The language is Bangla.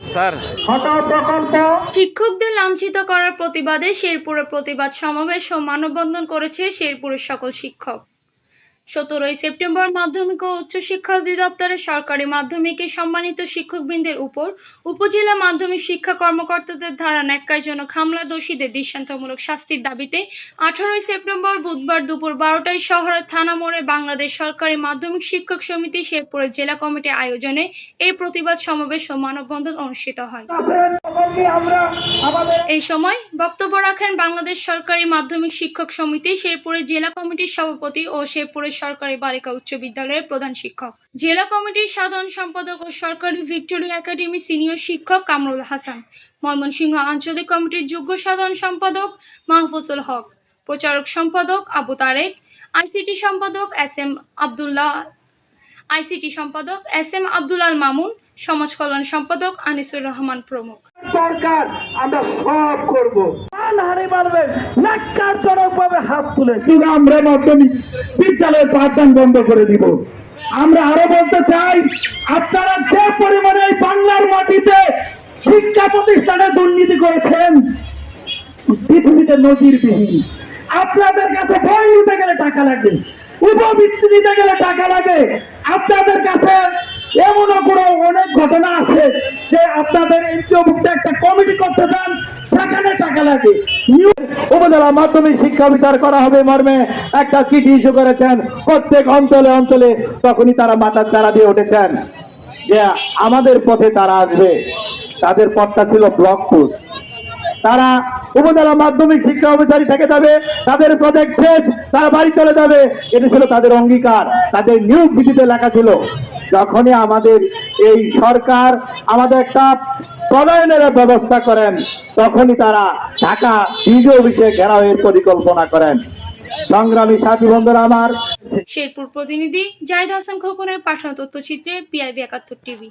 স্যার। শিক্ষকদের লাঞ্ছিত করার প্রতিবাদে শেরপুরে প্রতিবাদ সমাবেশ ও মানববন্ধন করেছে শেরপুরের সকল শিক্ষক। সতেরোই সেপ্টেম্বর মাধ্যমিক ও উচ্চশিক্ষা অধিদপ্তরের সরকারি মাধ্যমিকে সম্মানিত শিক্ষকবৃন্দের উপর উপজেলা মাধ্যমিক শিক্ষা কর্মকর্তাদের ধারা ন্যাক্কারজনক হামলা দোষীদের দৃষ্টান্তমূলক শাস্তির দাবিতে আঠারোই সেপ্টেম্বর বুধবার দুপুর বারোটায় শহরের থানা মোড়ে বাংলাদেশ সরকারি মাধ্যমিক শিক্ষক সমিতি শেরপুরের জেলা কমিটির আয়োজনে এই প্রতিবাদ সমাবেশ ও মানববন্ধন অনুষ্ঠিত হয়। এই সময় বক্তব্য রাখেন বাংলাদেশ সরকারি মাধ্যমিক শিক্ষক সমিতি, শেরপুরের জেলা কমিটির সভাপতি ও শেরপুরের সরকারি বালিকা উচ্চ বিদ্যালয়ের প্রধান শিক্ষক। জেলা কমিটির সাধারণ সম্পাদক ও সরকারি ভিক্টোরিয়া একাডেমি সিনিয়র শিক্ষক কামরুল হাসান, ময়মনসিংহ আঞ্চলিক কমিটির যোগ্য সাধারণ সম্পাদক মাহফুজুল হক, প্রচারক সম্পাদক আবু তারেক, আইসিটি সম্পাদক এস এম আবদুল্লাহ, আইসিটি সম্পাদক এস এম আব্দুল মামুন সমাজ কল্যাণ সম্পাদক আনিসুর রহমান প্রমুখ। দরকার আমরা সব করব। হাত তুলে। আমরা মাধ্যমিক বিদ্যালয়ের পাঠদান বন্ধ করে দিব। আমরা আরও বলতে চাই, আপনারা যে পরিমাণে এই বাংলার মাটিতে শিক্ষা প্রতিষ্ঠানে দুর্নীতি করেছেন, পৃথিবীতে নজিরবিহীন। আপনাদের কাছে বই নিতে গেলে টাকা লাগে, উপবৃত্তি নিতে গেলে টাকা লাগে। আপনাদের কাছে এমনও কোনো অনেক ঘটনা আছে যে আপনাদের এনজিওভুক্ত একটা কমিটি করতে চান, সেখানে টাকা লাগে। উপজেলা মাধ্যমিক শিক্ষা বিচার করা হবে মর্মে। একটা চিঠি ইস্যু করেছেন, প্রত্যেক অঞ্চলে অঞ্চলে তখনই তারা মাথার চারা দিয়ে উঠেছেন। যে আমাদের পথে তারা আসবে। তাদের পথটা ছিল ব্লক পোস্ট তারা উপজেলা মাধ্যমিক শিক্ষা অফিসারি থেকে যাবে, তাদের প্রজেক্ট শেষ, তারা বাড়ি চলে যাবে। এটা ছিল তাদের অঙ্গীকার, তাদের নিয়োগ ভিত্তিতে লেখা ছিল। যখনই আমাদের এই সরকার আমাদের একটা পদায়নের ব্যবস্থা করেন, তখনই তারা ঢাকা নিজ অফিসে ঘেরাওয়ের পরিকল্পনা করেন। সংগ্রামী সাথী বন্ধুরা আমার। শেরপুর প্রতিনিধি জাহিদ হাসান খোকনের পাঠানো তথ্যচিত্রে পিআইবি একাত্তর টিভি